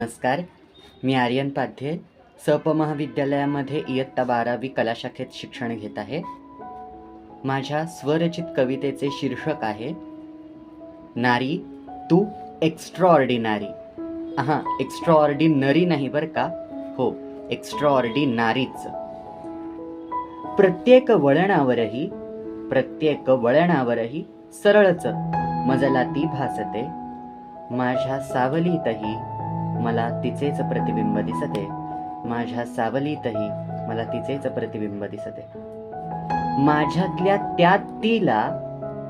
नमस्कार मी आर्यन पाध्ये सप महाविद्यालयामध्ये इयत्ता बारावी कला शाखेत शिक्षण घेत आहे. माझ्या स्वरचित कवितेचे शीर्षक आहे नारी तू एक्स्ट्रॉऑर्डिनारी हां एक्स्ट्रॉऑर्डिनरी नाही बरं का? हो एक्स्ट्रॉऑर्डिनारीच प्रत्येक वळणावरही प्रत्येक वळणावरही सरळच मजला ती भासते. माझ्या सावलीतही मला तिचेच प्रतिबिंब दिसते. माझ्या सावलीतही मला तिचेच प्रतिबिंब दिसते. माझ्यातल्या त्या तिला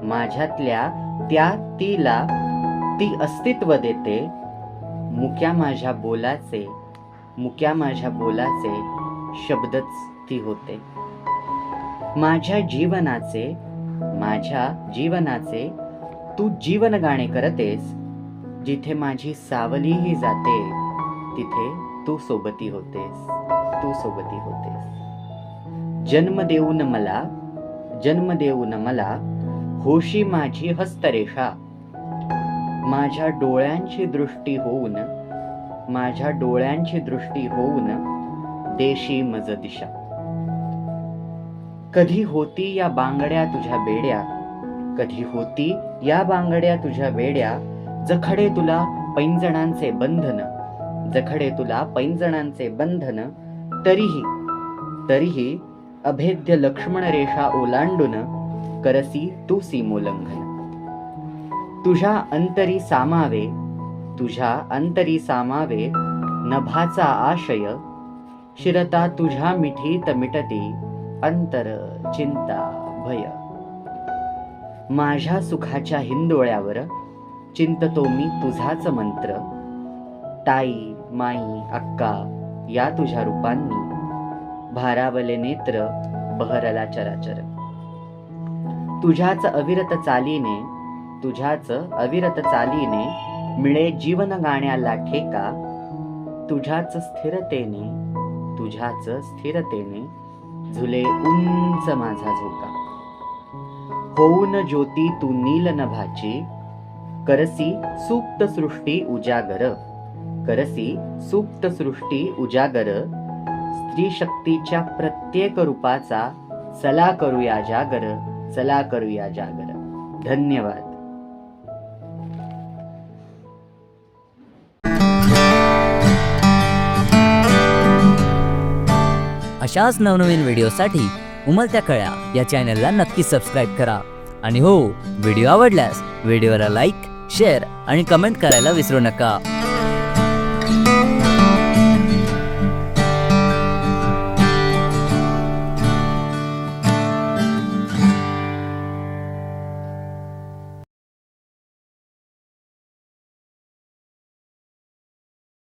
माझ्यातल्या त्या तिला ती अस्तित्व देते. मुक्या माझ्या बोलाचे मुक्या माझ्या बोलाचे शब्दच ती होते. माझ्या जीवनाचे माझ्या जीवनाचे तू जीवन गाणे करतेस. जिथे माझी सावलीही जाते तिथे तू सोबती होतेस. तू सोबती होतेस. जन्म देऊन मला जन्म देऊन मला होशी माझी हस्तरेषा. माझ्या डोळ्यांची दृष्टी होऊन माझ्या डोळ्यांची दृष्टी होऊन देशी मज दिशा. कधी होती या बांगड्या तुझ्या बेड्या? कधी होती या बांगड्या तुझ्या बेड्या? जखडे तुला पैंजणांचे बंधन. जखडे तुला पैंजणांचे बंधन तरीही तरीही अभेद्य लक्ष्मण रेषा ओलांडून करसी तू सीमोल्लंघन तुझ्या अंतरी सामावे तुझ्या अंतरी सामावे नभाचा आशय शिरता तुझ्या मिठीत मिटती अंतर चिंता भय. माझ्या सुखाच्या हिंदोळ्यावर चिंततो मी तुझाच मंत्र ताई माई अक्का या तुझ्या रूपांनी भारावले नेत्र बहरला चराचर. तुझ्याच अविरत चालीने तुझ्याच अविरत चालीने मिळे जीवन गाण्याला ठेका तुझ्याच स्थिरतेने तुझ्याच स्थिरतेने झुले उंच माझा झोका. होऊन ज्योती तू नील नभाची करसी सुप्त सृष्टी उजागर. करसी सुप्त सृष्टी उजागर. स्त्री शक्तीच्या प्रत्येक रूपाचा चला करूया जागर चला करूया जागर. धन्यवाद. अशाच नवनवीन व्हिडिओसाठी उमलत्या कळ्या या चॅनलला नक्की सबस्क्राईब करा. आणि हो व्हिडिओ आवडल्यास व्हिडिओला लाईक शेअर आणि कमेंट करायला विसरू नका.